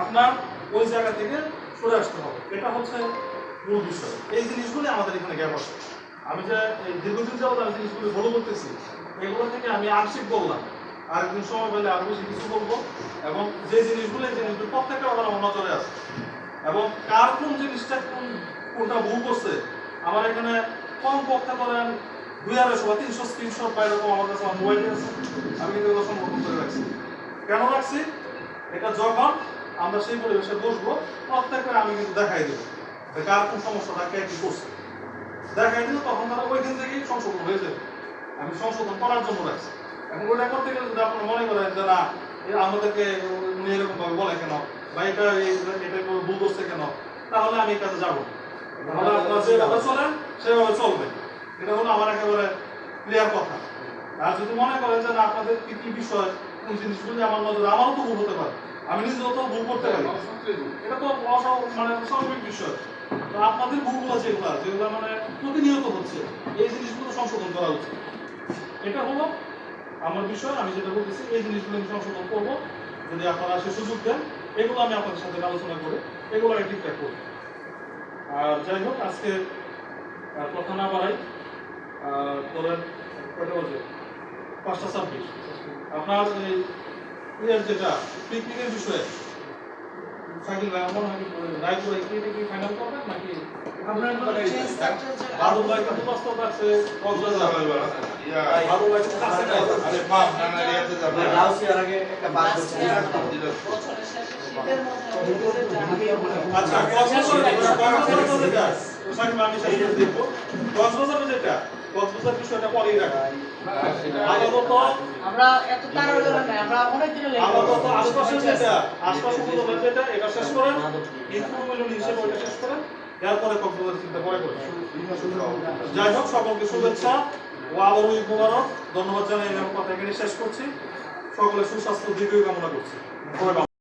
আপনার ওই জায়গা থেকে সরে আসতে হবে। এটা হচ্ছে মূল বিষয়। এই জিনিসগুলি আমাদের এখানে গ্যাপ আছে। আমি যে দীর্ঘদিন যাবত আমি জিনিসগুলি ফলো করতেছি, এগুলো থেকে আমি আংশিক বললাম। আরেকদিন সময় পেলে আরও বেশি কিছু বলব। এবং যে জিনিসগুলো এই জিনিসগুলো প্রত্যেকটা ব্যাপার আমার নজরে আছে। এবং কার কোন জিনিসটা কোন কোনটা ভুল করছে, আমার এখানে কম পক্ষে করেন, দুই আড়াইশো বা তিনশো স্ক্রিনশট বা এরকম আমার কাছে মোবাইলে আছে। আমি কিন্তু এগুলো সংরক্ষণ করে রাখছি। কেন রাখছি? এটা যখন আমরা সেই পরিবেশে বসবো প্রত্যেকটা আমি কিন্তু দেখাই দেবো। যে কার কোন সমস্যাটা, কে কি করছে? দেখাই দিলে তখন তারা ওইখান থেকেই সংশোধন হয়ে যাবে। আমি সংশোধন করার জন্য রাখছি। এখন ওইটা করতে গেলে যদি আপনারা মনে করেন যে না আমাদেরকে উনি এরকম ভাবে বলে কেন? বা এটা এটা করে ভুল করছে কেন? তাহলে আমি এই কাজে যাব। তাহলে আপনারা যেভাবে চলেন, সেভাবে চলবে। এটা হলো আমার একেবারে ক্লিয়ার কথা। আর যদি মনে করেন যে না, আপনাদের কি কি বিষয়, কোন জিনিসগুলি আমার নজরে আমারও তো ভুল হতে পারে। আমি নিজেও তো ভুল করতে পারি। এটা তো মানে স্বাভাবিক বিষয়। তো আপনাদের ভুলগুলো যেগুলো যেগুলো মানে প্রতিনিয়ত হচ্ছে, এই জিনিসগুলো সংশোধন করা উচিত। এটা হলো আমার বিষয়, আমি যেটা বলতেছি, এই জিনিসগুলো আমি সংশোধন করব। যদি আপনারা সে সুযোগ দেন, এগুলো আমি আপনাদের সাথে আলোচনা করে, এগুলো আমি ঠিকঠাক করব। আর যাই হোক, আজকে কথা না বাড়াই ধরেন, কয়টা বাজে? পাঁচটা ছাব্বিশ। আপনার এই ইয়ের যেটা পিকনিকের বিষয়ে সাইকেল ভাই মনে হয় কি রায়পুরে কি কি ফাইনাল করবেন নাকি আপনার চেঞ্জ স্ট্রাকচার ভাই কত প্রস্তাব রাখছে কক্সবাজার বাদল ভাই তো কাছে নাই লাউসিয়ার আগে একটা বাস হচ্ছে বছরের শেষে শীতের মধ্যে আচ্ছা যেটা কক্সবাজারে যেটা কক্সবাজার বিষয়টা পরেই রাখা আপাতত আমরা এত তাড়াহুড়ো নাই আমরা অনেক দিনে লেগে আপাতত আশপাশে যেটা আশপাশ যেটা এটা শেষ করেন। ইনফরমেশন হিসেবে ওইটা শেষ করেন। এরপরে কক্সবাজার চিন্তা করেন যাই হোক সকলকে শুভেচ্ছা ও আবারও ঈদ মোবারক। ধন্যবাদ জানাই আমার কথা এখানে শেষ করছি। সকলে সুস্বাস্থ্য দীর্ঘ কামনা করছি।